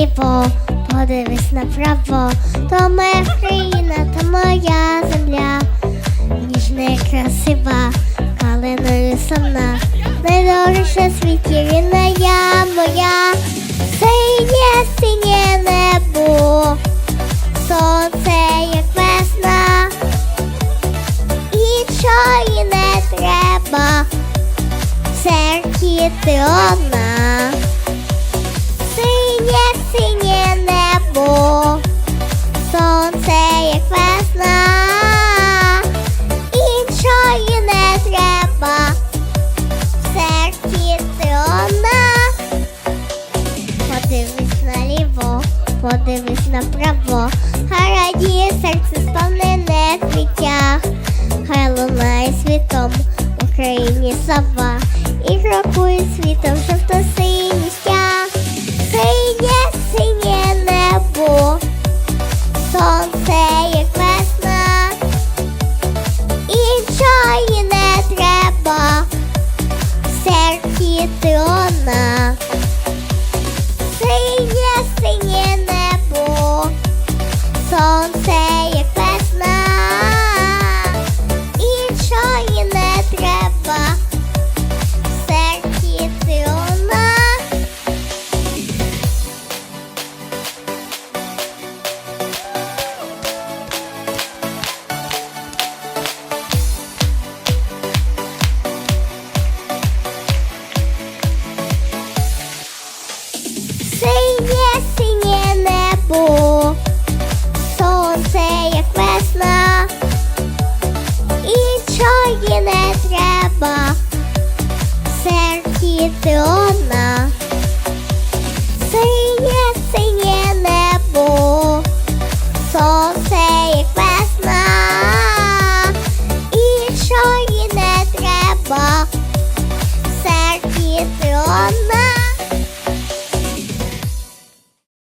наліво, подивись направо, то моя країна, то моя земля, ніжна і красива, калиною сумна, найдорожча в світі рідна я моя, синє, синє небо, сонце як весна, іншої не треба, серці ти одна. Синє, небо, сонце як весна, іншої не треба, в серці ти одна. Подивись наліво, подивись направо, хай радіє серце сповнене в квітях, хай лунає світом в Україні слава, і крокує світом жовто-синій серці ти небо, сонце як весна, іншої не треба, в серці ти одна, синє, синє небо, сонце як весна, не треба, в серці ти одна.